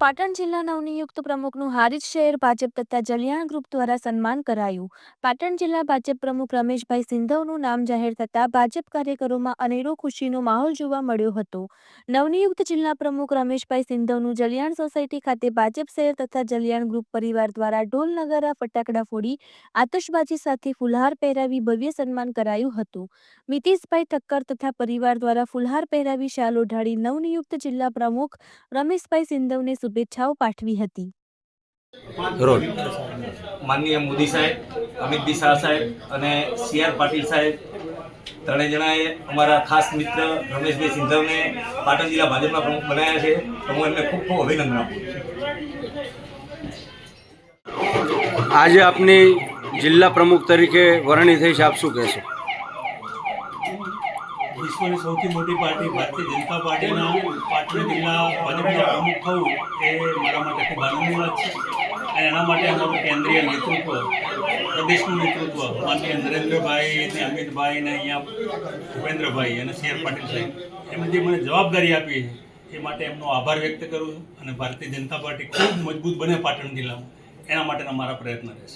પાટણ જિલ્લા નવનિયુક્ત પ્રમુખનું હારીજ શહેર ભાજપ તથા જલિયાણ ગ્રુપ દ્વારા સન્માન કરાયું. પાટણ જિલ્લા ભાજપ પ્રમુખ રમેશભાઈ સિંધવનું નામ જાહેર થતાં ભાજપ કાર્યકરોમાં અનેરો ખુશીનો માહોલ જોવા મળ્યો હતો. નવનિયુક્ત જિલ્લા પ્રમુખ રમેશભાઈ સિંધવનું જલિયાણ સોસાયટી ખાતે ભાજપ શહેર તથા જલિયાણ ગ્રુપ પરિવાર દ્વારા ઢોલ નગારા, ફટાકડા ફોડી, આતશબાજી સાથે ફુલહાર પહેરાવી ભવ્ય સન્માન કરાયું હતું. મિતેશભાઈ ઠક્કર તથા પરિવાર દ્વારા ફુલહાર પહેરાવી શાલ ઓઢાડી નવનિયુક્ત જિલ્લા પ્રમુખ રમેશભાઈ સિંધવને શુભેચ્છાઓ પાઠવી હતી. માનનીય મોદી સાહેબ અમિતભાઈ શાહ સાહેબ અને સી આર પાટીલ સાહેબ ત્રણેય જણાએ અમારા ખાસ મિત્ર રમેશભાઈ સિંધવને પાટણ જિલ્લા ભાજપના પ્રમુખ બનાવ્યા છે. તો હું એમને ખૂબ ખૂબ અભિનંદન આપું આજે આપની જિલ્લા પ્રમુખ તરીકે વરણી થઈ છે આપ શું કહેશો? વિશ્વની સૌથી મોટી પાર્ટી ભારતીય જનતા પાર્ટીના પાટણ જિલ્લા ભાજપના પ્રમુખ થવું એ મારા માટે ખૂબ આનંદની વાત છે. એના માટે અમારું કેન્દ્રીય નેતૃત્વ, પ્રદેશનું નેતૃત્વ માનનીય નરેન્દ્રભાઈ ને અમિતભાઈ ને અહીંયા ભૂપેન્દ્રભાઈ અને સી આર પાટીલ સાહેબ, એમણે જે મને જવાબદારી આપી છે, એ માટે એમનો આભાર વ્યક્ત કરું છું. અને ભારતીય જનતા પાર્ટી ખૂબ મજબૂત બને પાટણ જિલ્લામાં. એના માટેના મારા પ્રયત્ન રહેશે.